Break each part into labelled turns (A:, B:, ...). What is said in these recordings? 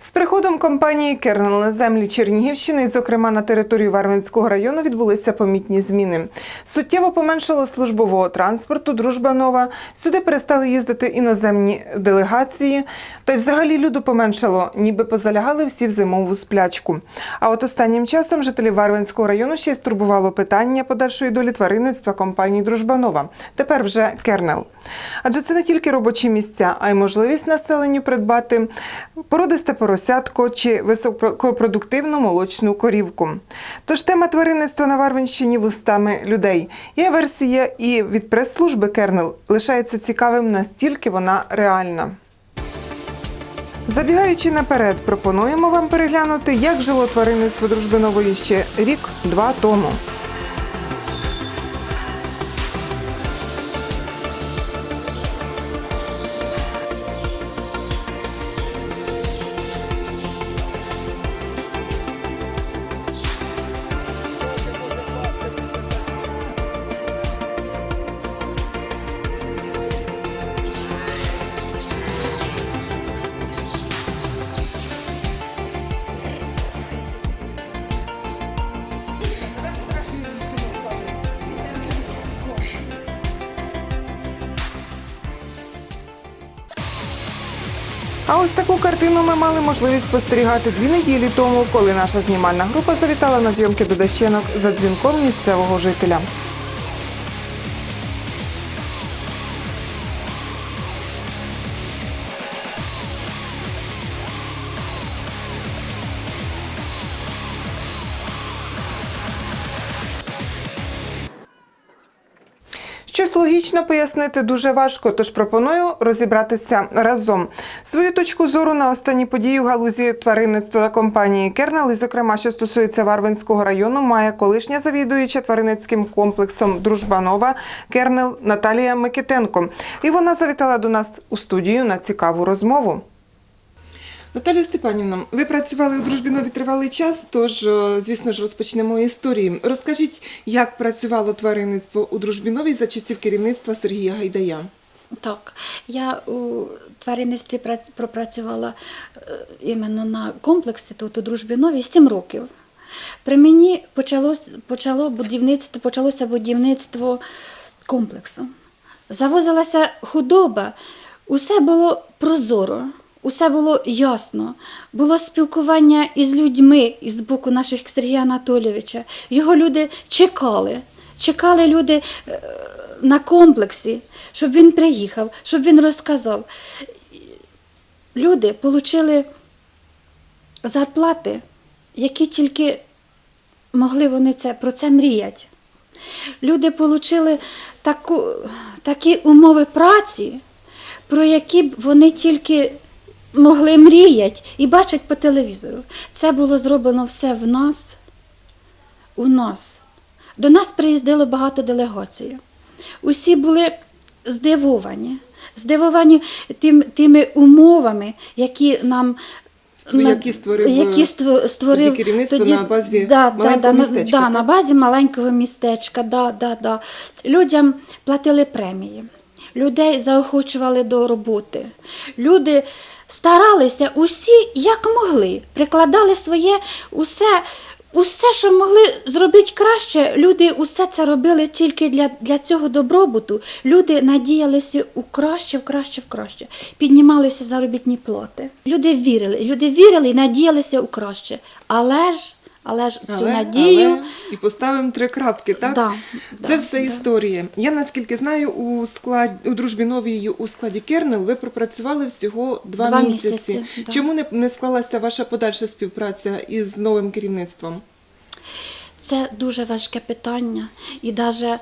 A: З приходом компанії Кернел на землі Чернігівщини, зокрема на територію Варвинського району, відбулися помітні зміни. Суттєво поменшало службового транспорту, дружба нова. Сюди перестали їздити іноземні делегації. Та й взагалі люду поменшало, ніби позалягали всі в зимову сплячку. А от останнім часом жителів Варвинського району ще й стурбувало питання подальшої долі тваринництва компанії Дружба нова. Тепер вже Кернел. Адже це не тільки робочі місця, а й можливість населенню придбати породисте поросятко чи високопродуктивну молочну корівку. Тож тема тваринництва на Варвинщині вустами людей. Є версія і від прес-служби Кернел лишається цікавим, настільки вона реальна. Забігаючи наперед, пропонуємо вам переглянути, як жило тваринництво дружбинової ще рік-два тому. Ми мали можливість спостерігати дві неділі тому, коли наша знімальна група завітала на зйомки до Дащенок за дзвінком місцевого жителя. Щось логічно пояснити дуже важко, тож пропоную розібратися разом. Свою точку зору на останні події у галузі тваринництва компанії Кернел, і, зокрема, що стосується Варвинського району, має колишня завідуюча тваринницьким комплексом Дружбанова Кернел Наталія Микитенко. І вона завітала до нас у студію на цікаву розмову. Наталія Степанівна, ви працювали у дружбі нові тривалий час, тож, звісно ж, розпочнемо історії. Розкажіть, як працювало тваринництво у дружбі новій за часів керівництва Сергія Гайдая?
B: Так, я у тваринництві прац- пропрацювала е, іменно на комплексі тут у дружбі новій 7 років. При мені почалось, почало будівництво, почалося будівництво комплексу. Завозилася худоба, усе було прозоро, усе було ясно. Було спілкування із людьми із боку наших Сергія Анатолійовича. Його люди чекали. Чекали люди е, на комплексі, щоб він приїхав, щоб він розказав. Люди отримали зарплати, які тільки могли вони це, про це мріяти. Люди отримали таку, такі умови праці, про які б вони тільки могли мріяти і бачити по телевізору. Це було зроблено все в нас, у нас. До нас приїздило багато делегацій. Усі були здивовані, здивовані тим, тими умовами, які нам
A: Які створив,
B: які створив
A: тоді керівництво на базі
B: да,
A: маленького
B: да, да,
A: містечка,
B: Да,
A: так?
B: на базі маленького містечка. Да, да, да. Людям платили премії, людей заохочували до роботи. Люди старалися усі, як могли, прикладали своє усе. Усе, що могли зробити краще, люди усе це робили тільки для, для цього добробуту. Люди надіялися у краще, в краще, в краще. Піднімалися заробітні плати. Люди вірили, люди вірили і надіялися у краще. Але ж, але ж цю надію.
A: але і поставимо три крапки, так?
B: Да,
A: Це
B: да,
A: все
B: да.
A: історія. Я наскільки знаю, у склад у дружбі новій у складі Кернел ви пропрацювали всього два,
B: Два
A: місяці.
B: місяці, да.
A: Чому не, не склалася ваша подальша співпраця із новим керівництвом?
B: Це дуже важке питання. І навіть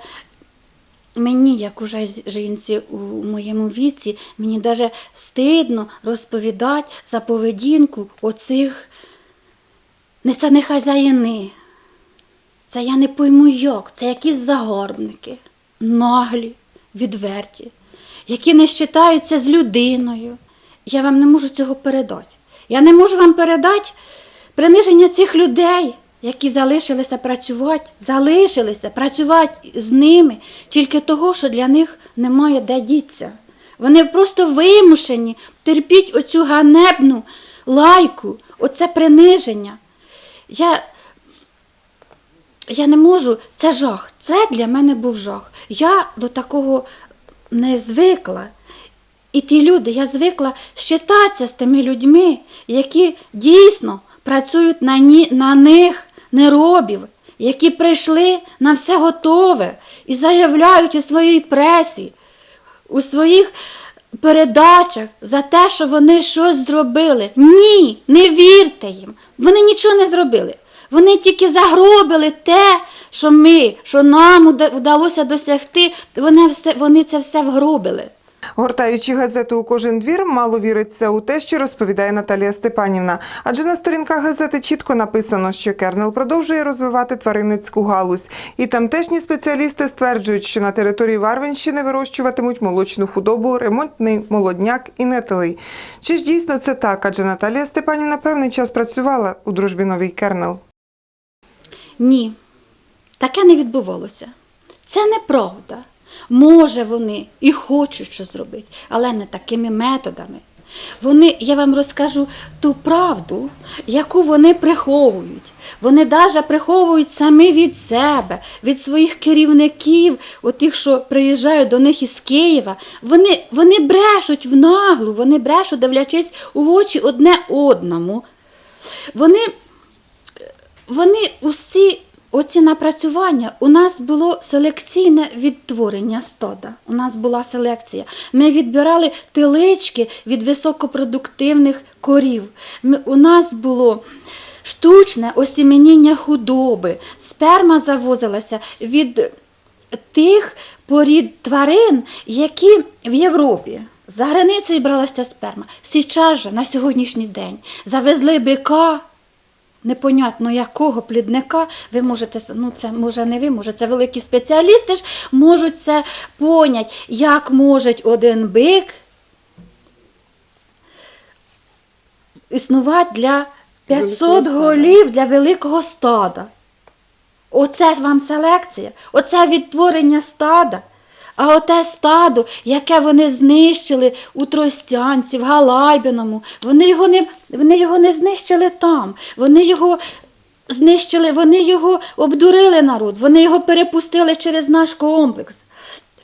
B: мені, як уже жінці у моєму віці, мені навіть стидно розповідати за поведінку оцих. Не це не хазяїни. Це я не пойму як. Це якісь загарбники, наглі, відверті, які не щитаються з людиною. Я вам не можу цього передати. Я не можу вам передати приниження цих людей, які залишилися працювати, залишилися працювати з ними тільки того, що для них немає де діться. Вони просто вимушені терпіть оцю ганебну лайку, оце приниження. Я, я не можу, це жах. Це для мене був жах. Я до такого не звикла. І ті люди, я звикла щитатися з тими людьми, які дійсно працюють на, ні, на них неробів, які прийшли на все готове і заявляють у своїй пресі, у своїх передачах за те, що вони щось зробили. Ні, не вірте їм. Вони нічого не зробили. Вони тільки загробили те, що ми, що нам вдалося досягти. Вони, все, вони це все вгробили.
C: Гортаючи газету у кожен двір, мало віриться у те, що розповідає Наталія Степанівна. Адже на сторінках газети чітко написано, що Кернел продовжує розвивати тваринницьку галузь. І тамтешні спеціалісти стверджують, що на території Варвинщини вирощуватимуть молочну худобу, ремонтний молодняк і нетелей. Чи ж дійсно це так? Адже Наталія Степанівна певний час працювала у дружбі новий Кернел.
B: Ні, таке не відбувалося. Це неправда. Може, вони і хочуть щось зробити, але не такими методами. Вони, я вам розкажу ту правду, яку вони приховують. Вони навіть приховують самі від себе, від своїх керівників, отих, що приїжджають до них із Києва. Вони, вони брешуть в наглу, вони брешуть, дивлячись у очі одне одному. Вони вони усі оці напрацювання, у нас було селекційне відтворення стада. У нас була селекція. Ми відбирали телички від високопродуктивних корів. Ми, у нас було штучне осіменіння худоби. Сперма завозилася від тих порід тварин, які в Європі. За границею бралася сперма. Сейчас же, на сьогоднішній день, завезли бика непонятно якого плідника, ви можете, ну це може не ви, може це великі спеціалісти ж можуть це поняти, як може один бик існувати для 500
C: Великого стада.
B: голів для великого стада. Оце вам селекція, оце відтворення стада. А оте стадо, яке вони знищили у Тростянці, в Галайбиному, вони його не, вони його не знищили там. Вони його знищили, вони його обдурили народ, вони його перепустили через наш комплекс.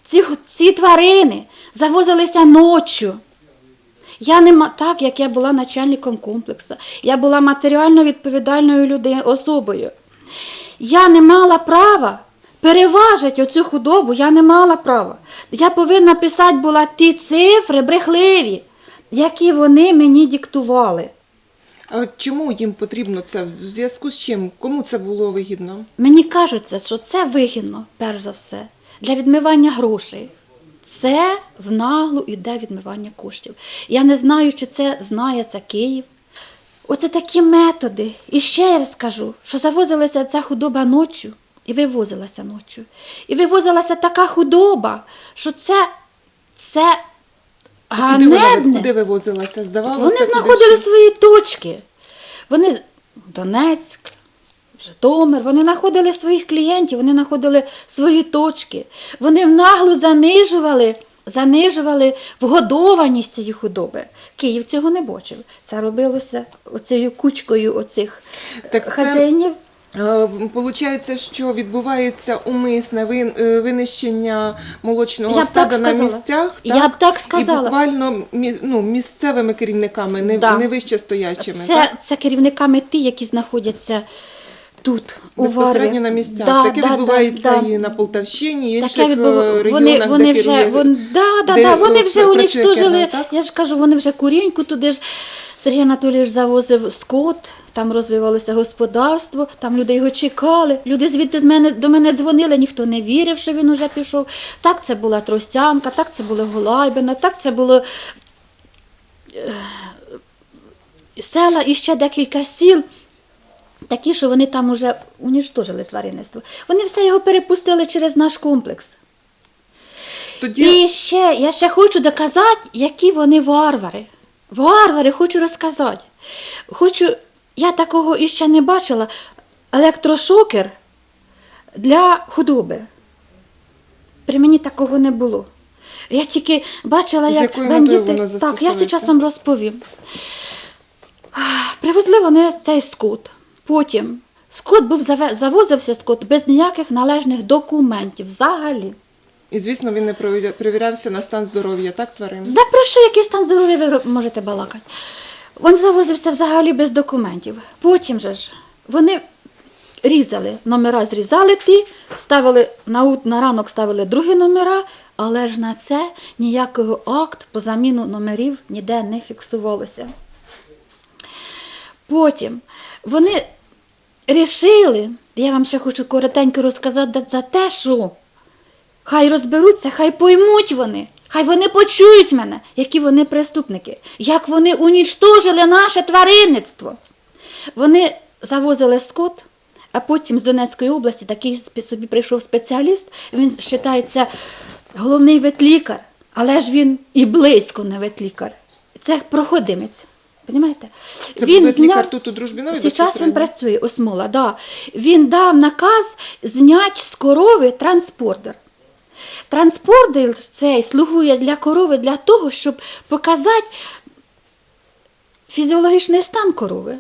B: Ці, ці тварини завозилися ночі. Я не так, як я була начальником комплексу. Я була матеріально відповідальною людиною, особою. Я не мала права переважити оцю худобу, я не мала права. Я повинна писати була ті цифри брехливі, які вони мені диктували.
C: А чому їм потрібно це? В зв'язку з чим? Кому це було вигідно?
B: Мені кажеться, що це вигідно, перш за все, для відмивання грошей. Це в наглу іде відмивання коштів. Я не знаю, чи це знає це Київ. Оце такі методи. І ще я скажу, що завозилася ця худоба ночі і вивозилася ночі. І вивозилася така худоба, що це, це
C: Куди вона
B: ганебне.
C: куди вивозилася? Здавалося,
B: Вони знаходили
C: ще?
B: свої точки. Вони Донецьк, Житомир, вони знаходили своїх клієнтів, вони знаходили свої точки. Вони нагло занижували, занижували вгодованість цієї худоби. Київ цього не бачив. Це робилося оцією кучкою оцих
C: Так це-
B: хазяїнів.
C: Е, Получається, що відбувається умисне е, винищення молочного
B: Я б так
C: стада на
B: сказала.
C: місцях.
B: Я б так сказала.
C: І буквально мі- ну, місцевими керівниками, не,
B: Да.
C: не вище стоячими.
B: Це,
C: так?
B: це керівниками ті, які знаходяться тут, у
C: Безпосередньо
B: Варві.
C: на місцях.
B: Да,
C: таке
B: да,
C: відбувається
B: да,
C: і на Полтавщині, і інших
B: Таке
C: е,
B: вони,
C: регіонах,
B: вони
C: де
B: вже
C: керує-
B: вон... да, да,
C: де,
B: да, вони
C: е,
B: вже
C: працює
B: унічтожили.
C: Так?
B: Я ж кажу, вони вже куріньку туди ж. Сергій Анатолійович завозив скот, там розвивалося господарство, там люди його чекали. Люди звідти з мене до мене дзвонили, ніхто не вірив, що він уже пішов. Так це була Тростянка, так це було Голайбина, так це було е, села і ще декілька сіл. Такі, що вони там уже уніштожили тваринництво. Вони все його перепустили через наш комплекс.
C: Тоді
B: І ще, я ще хочу доказати, які вони варвари. Варвари, хочу розказати. Хочу, я такого іще не бачила. Електрошокер для худоби. При мені такого не було. Я тільки бачила, як бандити. Так, я зараз вам розповім. Привезли вони цей скот. Потім скот був завозився скот без ніяких належних документів взагалі.
C: І звісно, він не перевірявся на стан здоров'я, так тварин?
B: Да про що який стан здоров'я ви можете балакати? Він завозився взагалі без документів. Потім же ж вони різали, номера зрізали ті, ставили на, на ранок ставили другі номера, але ж на це ніякого акт по заміну номерів ніде не фіксувалося. Потім вони рішили, я вам ще хочу коротенько розказати за те, що Хай розберуться, хай поймуть вони, хай вони почують мене, які вони преступники, як вони унічтожили наше тваринництво. Вони завозили скот, а потім з Донецької області такий собі прийшов спеціаліст, він вважається головний ветлікар, але ж він і близько не ветлікар. Це проходимець. Понімаєте?
C: Це він лікар тут у Дружбінові
B: Зараз він працює, Осмола, да. Він дав наказ зняти з корови транспордер. Транспордер цей слугує для корови для того, щоб показати фізіологічний стан корови,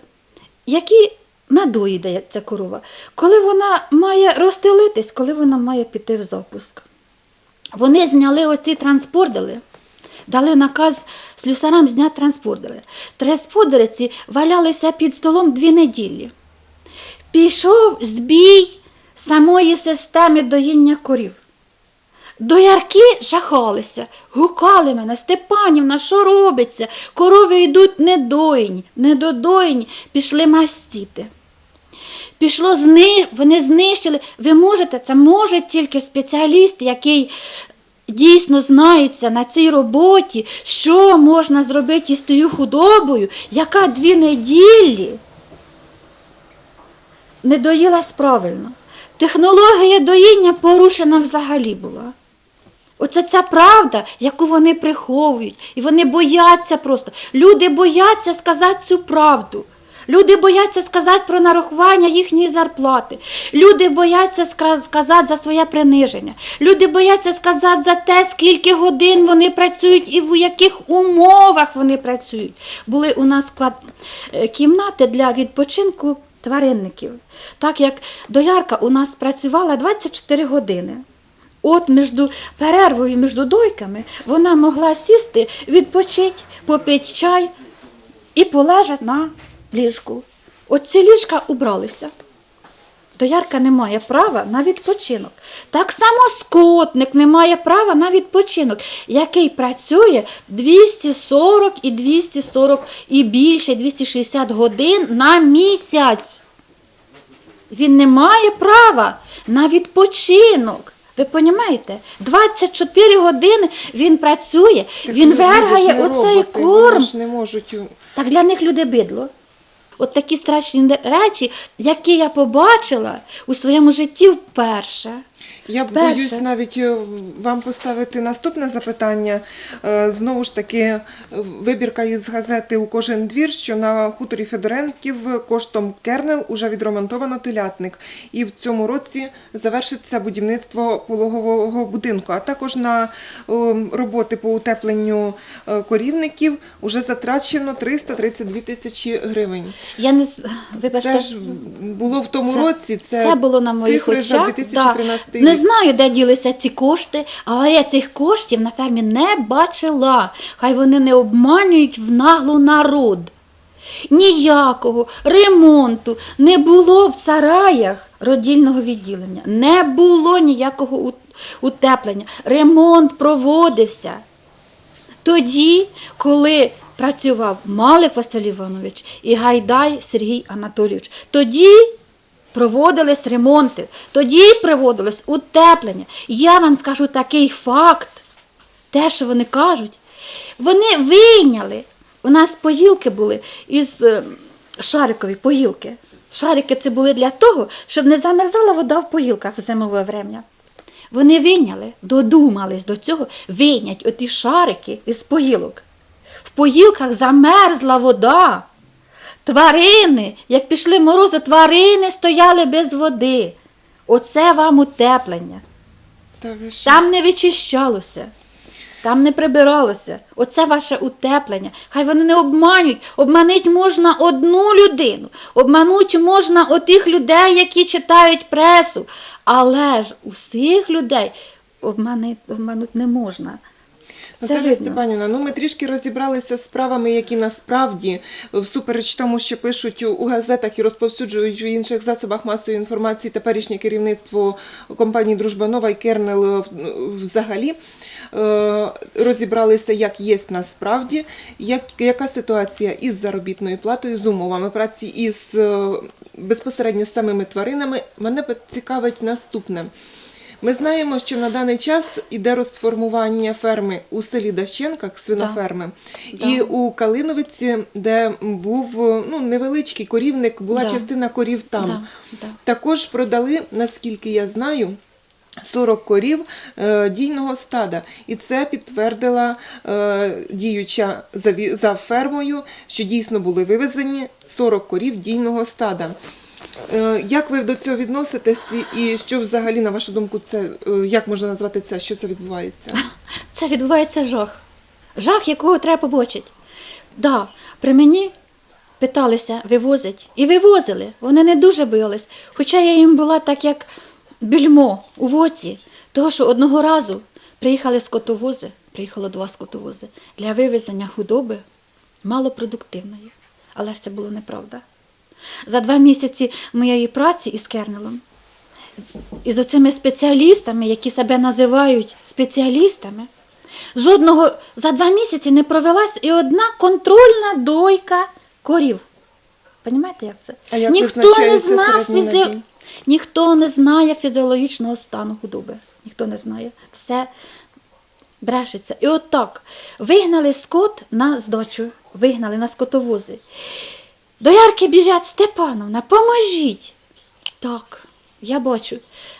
B: які надої дає ця корова, коли вона має розстелитись, коли вона має піти в запуск. Вони зняли оці транспордери, дали наказ слюсарам зняти транспордери. Транспордери ці валялися під столом дві неділі. Пішов збій самої системи доїння корів. Доярки жахалися, гукали мене, Степанівна, що робиться? Корови йдуть недоїні, недодоїні, пішли мастіти. Пішло зни... вони знищили. Ви можете, це може тільки спеціаліст, який дійсно знається на цій роботі, що можна зробити із тою худобою, яка дві неділі не доїлась правильно. Технологія доїння порушена взагалі була. Оце ця правда, яку вони приховують. І вони бояться просто. Люди бояться сказати цю правду. Люди бояться сказати про нарахування їхньої зарплати. Люди бояться сказати за своє приниження. Люди бояться сказати за те, скільки годин вони працюють і в яких умовах вони працюють. Були у нас е, кімнати для відпочинку тваринників. Так як доярка у нас працювала 24 години. От між перервою між дойками вона могла сісти, відпочити, попити чай і полежати на ліжку. От ці ліжка убралися. Доярка не має права на відпочинок. Так само скотник не має права на відпочинок, який працює 240 і 240 і більше, 260 годин на місяць. Він не має права на відпочинок. Ви розумієте? 24 години він працює,
C: Так
B: він
C: люди ж
B: вергає
C: не
B: оцей
C: роботи,
B: корм.
C: Вони ж не можуть. у-
B: Так для них люди бидло. От такі страшні речі, які я побачила у своєму житті вперше.
C: Я
B: Перше.
C: боюсь навіть е, вам поставити наступне запитання. Е, Знову ж таки, вибірка із газети у кожен двір, що на хуторі Федоренків коштом Кернел уже відремонтовано телятник. І в цьому році завершиться будівництво пологового будинку. А також на е, роботи по утепленню корівників вже затрачено 332 тисячі гривень.
B: Я не вибачте,
C: Це ж було в тому
B: це-
C: році. Це,
B: це було на моїх
C: цифри за
B: очах.
C: 2013
B: да. Не знаю, де ділися ці кошти, але я цих коштів на фермі не бачила. Хай вони не обманюють в наглу народ. Ніякого ремонту не було в сараях родільного відділення. Не було ніякого утеплення. Ремонт проводився. Тоді, коли працював Малик Василь Іванович і Гайдай Сергій Анатолійович, тоді проводились ремонти, тоді проводилось утеплення. Я вам скажу такий факт, те, що вони кажуть, вони вийняли. У нас поїлки були із е, шарикові поїлки. Шарики це були для того, щоб не замерзала вода в поїлках в зимове врем'я. Вони вийняли, додумались до цього, вийнять оті шарики із поїлок. В поїлках замерзла вода. Тварини, як пішли морози, тварини стояли без води. Оце вам утеплення.
C: Та ви що?
B: Там не вичищалося. там не прибиралося. Оце ваше утеплення. Хай вони не обманюють. Обманить можна одну людину, обмануть можна отих людей, які читають пресу. Але ж усіх людей обмануть, обмануть не можна. Це
C: Наталя
B: видно.
C: Степанівна, ну ми трішки розібралися з справами, які насправді, всупереч тому, що пишуть у- газетах і розповсюджують в інших засобах масової інформації теперішнє керівництво компанії Дружба Нова і Кернел е, взагалі. е, Розібралися, як є насправді, як, яка ситуація із заробітною платою, з умовами праці, із е, безпосередньо з самими тваринами. Мене цікавить наступне. Ми знаємо, що на даний час іде розформування ферми у селі Дащенках, свиноферми,
B: Да.
C: і у Калиновиці, де був ну, невеличкий корівник, була
B: Да.
C: частина корів там.
B: Да, да.
C: Також продали, наскільки я знаю. 40 корів е, дійного стада, і це підтвердила е, діюча за, за фермою, що дійсно були вивезені 40 корів дійного стада. Е, як ви до цього відноситесь, і- що взагалі, на вашу думку, це е, як можна назвати це, що це відбувається?
B: Це відбувається жах. Жах, якого треба побачити. Да, при мені питалися, вивозять. І вивозили. Вони не дуже боялись. Хоча я їм була так, як більмо у воці. Того, що одного разу приїхали скотовози, приїхало два скотовози для вивезення худоби малопродуктивної. Але ж це було неправда. За два місяці моєї праці із Кернелом і з оцими спеціалістами, які себе називають спеціалістами, жодного за два місяці не провелась і одна контрольна дойка корів. Понімаєте, як це?
C: А як
B: ніхто не знав фізи... ніхто не знає фізіологічного стану худоби. Ніхто не знає. Все брешеться. І от так вигнали скот на здачу, вигнали на скотовози. До Ярки біжать Степановна, поможіть. Так, я бачу.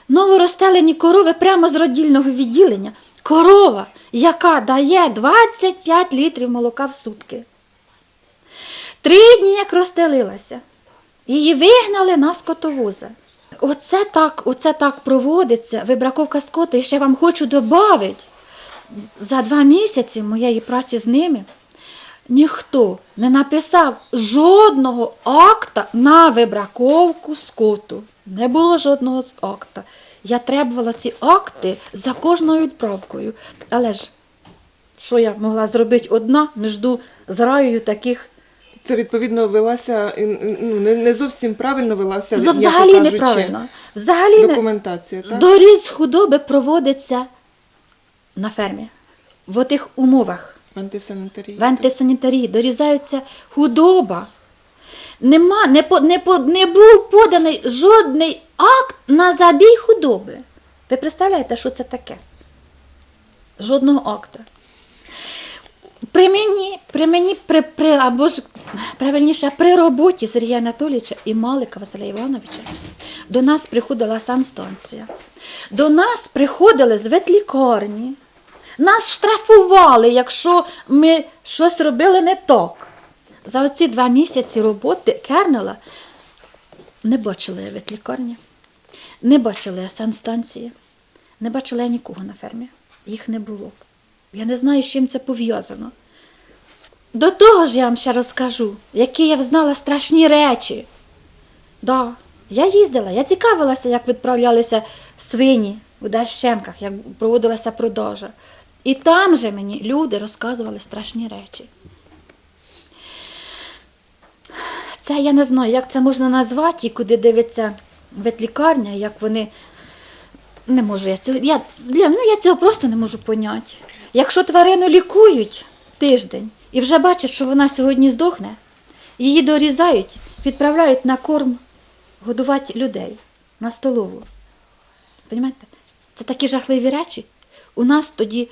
B: Новоростелені корови прямо з родільного відділення. Корова, яка дає 25 літрів молока в сутки. Три дні як розстелилася. Її вигнали на скотовоза. Оце так, оце так проводиться, вибраковка скота. І ще вам хочу додати, за два місяці моєї праці з ними ніхто не написав жодного акта на вибраковку скоту. Не було жодного з акта. Я требувала ці акти за кожною відправкою. Але ж що я могла зробити одна між зраєю таких
C: Це відповідно велася ну, не, не зовсім правильно велася
B: Зо взагалі
C: кажучи,
B: неправильно. Взагалі
C: документація. Так?
B: доріз худоби проводиться на фермі. В отих умовах,
C: В антисанітарії.
B: в антисанітарії, дорізаються худоба. Нема, не, по, не, по, не був поданий жодний акт на забій худоби. Ви представляєте, що це таке? Жодного акта. При мені, при мені, при, при, або ж правильніше, при роботі Сергія Анатолійовича і Малика Василя Івановича до нас приходила санстанція. До нас приходили з ветлікарні. Нас штрафували, якщо ми щось робили не так. За оці два місяці роботи Кернела не бачила я ветлікарні, не бачила я санстанції, не бачила я нікого на фермі. Їх не було. Я не знаю, з чим це пов'язано. До того ж я вам ще розкажу, які я взнала страшні речі. Да, я їздила, я цікавилася, як відправлялися свині у Дащенках, як проводилася продажа. І там же мені люди розказували страшні речі. Це я не знаю, як це можна назвати, і куди дивиться ветлікарня, як вони. Не можу я цього. Я, ну, я цього просто не можу поняти. Якщо тварину лікують тиждень і вже бачать, що вона сьогодні здохне, її дорізають, відправляють на корм годувати людей на столову. Понімаєте? Це такі жахливі речі. У нас тоді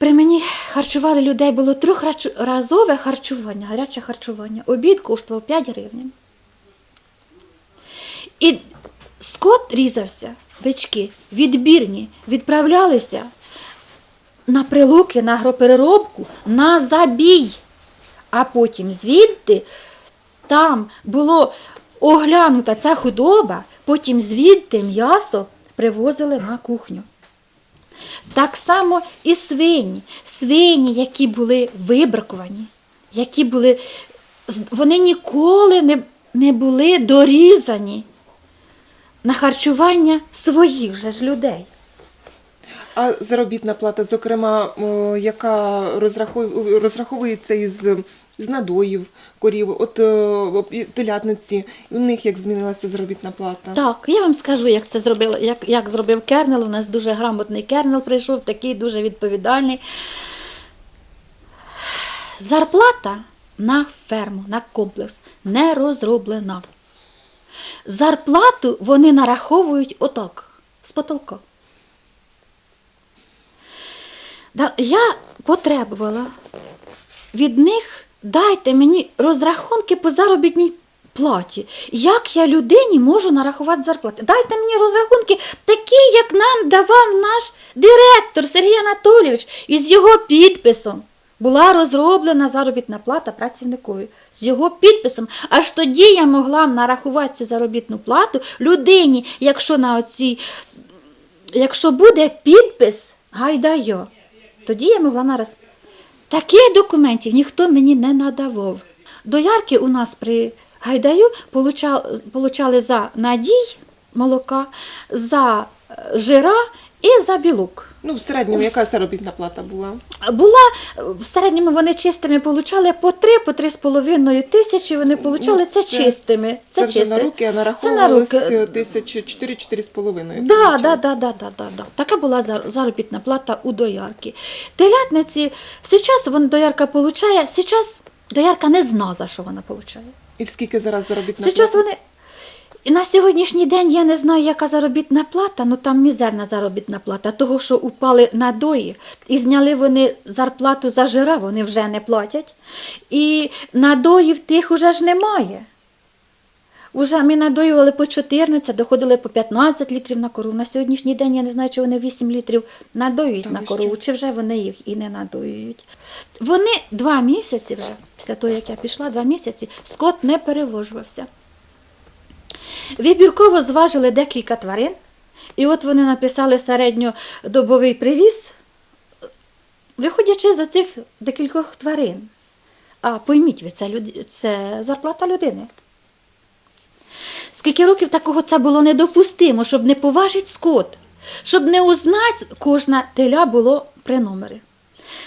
B: при мені харчували людей, було трьохразове харчування, гаряче харчування. Обід коштував 5 гривень. І скот різався, бички, відбірні, відправлялися на прилуки, на агропереробку, на забій. А потім звідти там було оглянута ця худоба, потім звідти м'ясо привозили на кухню. Так само і свині. Свині, які були вибракувані, які були, вони ніколи не, не були дорізані на харчування своїх же ж людей.
C: А заробітна плата, зокрема, яка розраховується із, з надоїв корів, от е, телятниці, у них як змінилася заробітна плата?
B: Так, я вам скажу, як це зробила, як, як зробив Кернел. У нас дуже грамотний Кернел прийшов, такий дуже відповідальний. Зарплата на ферму, на комплекс не розроблена. Зарплату вони нараховують отак, з потолка. Я потребувала від них дайте мені розрахунки по заробітній платі. Як я людині можу нарахувати зарплати? Дайте мені розрахунки такі, як нам давав наш директор Сергій Анатолійович, із його підписом. Була розроблена заробітна плата працівникові з його підписом. Аж тоді я могла нарахувати цю заробітну плату людині, якщо на оцій якщо буде підпис гайдайо, тоді я могла нараз. Таких документів ніхто мені не надавав. Доярки у нас при гайдаю получали, за надій молока, за е, жира і за білок.
C: Ну, в середньому яка заробітна плата була?
B: Була в середньому вони чистими получали по 3, по 3,5 тисячі. Вони получали
C: Ну,
B: це,
C: це-
B: чистими.
C: Це,
B: Це,
C: вже на руки, а
B: Це на
C: нараховувалось
B: руки.
C: тисячу чотири-чотири з половиною.
B: Да, да, да, да, да, да, да. Така була зар- заробітна плата у доярки. Телятниці, зараз вона доярка получає, зараз доярка не зна, за що вона получає.
C: І в скільки зараз заробітна
B: Зараз
C: плата?
B: вони. І на сьогоднішній день я не знаю, яка заробітна плата, ну там мізерна заробітна плата, того, що упали надої, і зняли вони зарплату за жира, вони вже не платять. І надоїв тих уже ж немає. Уже ми надоювали по 14, доходили по 15 літрів на корову. На сьогоднішній день я не знаю, чи вони 8 літрів надоюють
C: Та
B: на корову, чи вже вони їх і не надоюють. Вони два місяці вже, після того, як я пішла, два місяці, скот не перевожувався. Вибірково зважили декілька тварин, і от вони написали середньодобовий привіз, виходячи з оцих декількох тварин. А пойміть ви, це, люд... це зарплата людини. Скільки років такого це було недопустимо, щоб не поважити скот, щоб не узнати, кожна теля було при номері.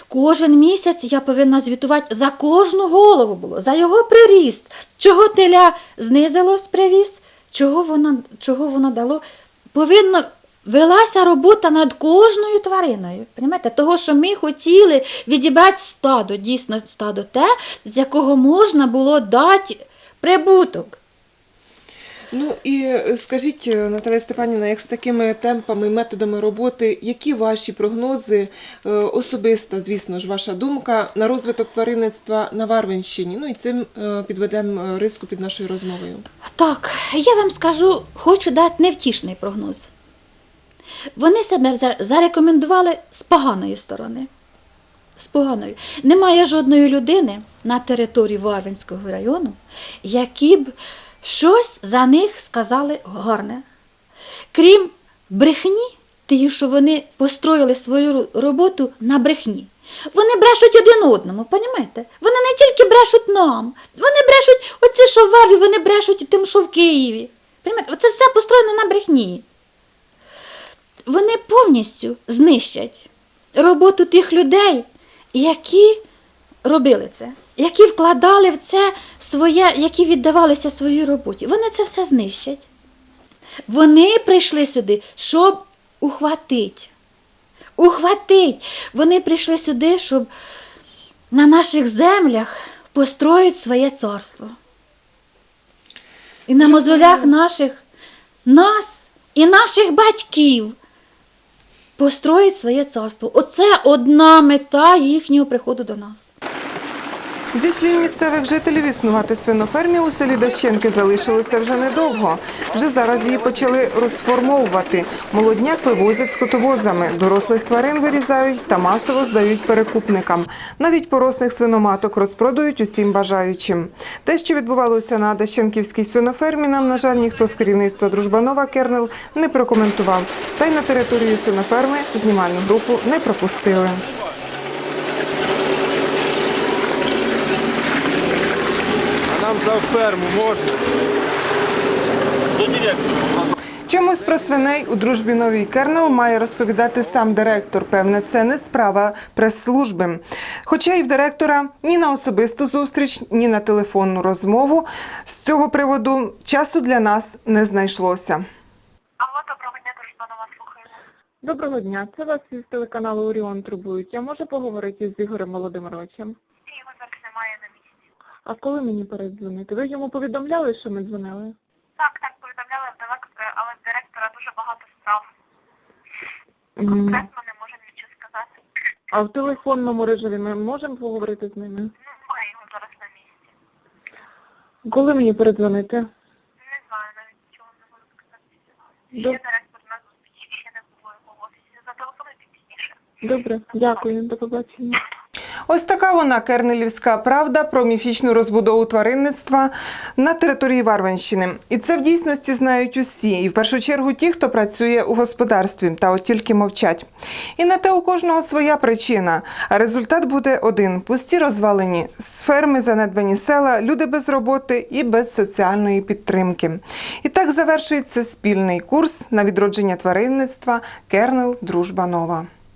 B: Кожен місяць я повинна звітувати за кожну голову було, за його приріст, чого теля знизилось привіз, чого вона, чого вона дало. Повинно велася робота над кожною твариною. Понимаєте? Того, що ми хотіли відібрати стадо, дійсно стадо те, з якого можна було дати прибуток.
C: Ну і е, скажіть, е, Наталя Степанівна, як з такими темпами методами роботи, які ваші прогнози, е, особиста, звісно ж, ваша думка на розвиток тваринництва на Варвинщині? Ну і цим підведемо риску під нашою розмовою.
B: Так, я вам скажу, хочу дати невтішний прогноз. Вони себе зарекомендували з поганої сторони. З поганою. Немає жодної людини на території Варвинського району, які б щось за них сказали гарне. Крім брехні, тієї, що вони построїли свою роботу на брехні. Вони брешуть один одному, понімаєте? Вони не тільки брешуть нам, вони брешуть оці, що в Варві, вони брешуть тим, що в Києві. Понімаєте? Це все построєно на брехні. Вони повністю знищать роботу тих людей, які робили це, які вкладали в це своє, які віддавалися своїй роботі. Вони це все знищать. Вони прийшли сюди, щоб ухватити. Ухватить. Вони прийшли сюди, щоб на наших землях построїти своє царство. І на мозолях наших, нас і наших батьків построїть своє царство. Оце одна мета їхнього приходу до нас.
A: Зі слів місцевих жителів, існувати свинофермі у селі Дащенки залишилося вже недовго. Вже зараз її почали розформовувати. Молодняк вивозять скотовозами, дорослих тварин вирізають та масово здають перекупникам. Навіть поросних свиноматок розпродають усім бажаючим. Те, що відбувалося на Дащенківській свинофермі, нам, на жаль, ніхто з керівництва Дружбанова Кернел не прокоментував. Та й на територію свиноферми знімальну групу не пропустили.
D: А ферму можна? До директора.
A: Чомусь про свиней у дружбі новій Кернел має розповідати сам директор. Певне, це не справа прес-служби. Хоча і в директора ні на особисту зустріч, ні на телефонну розмову з цього приводу часу для нас не знайшлося.
E: Алло, доброго дня, Дружбанова, слухаю.
F: Доброго дня, це вас із телеканалу Оріон турбують. Я можу поговорити з Ігорем Володимировичем?
E: Його зараз немає на місці.
F: А коли мені передзвонити? Ви йому повідомляли, що ми дзвонили?
E: Так, так, повідомляли але в директора дуже багато справ. Конкретно не можу нічого сказати.
F: А в телефонному режимі ми можемо поговорити з ними?
E: Немає його зараз на місці.
F: Коли мені передзвонити?
E: Не знаю, навіть нічого не можу сказати.
F: Доб-
E: директор на зустрічі, ще не було його в офісі. Зателефонуйте пізніше.
F: Добре, дякую, до побачення.
A: Ось така вона Кернелівська правда про міфічну розбудову тваринництва на території Варвенщини. І це в дійсності знають усі, і в першу чергу ті, хто працює у господарстві, та от тільки мовчать. І на те у кожного своя причина. А результат буде один: пусті розвалені з ферми, занедбані села, люди без роботи і без соціальної підтримки. І так завершується спільний курс на відродження тваринництва Кернел Дружба Нова.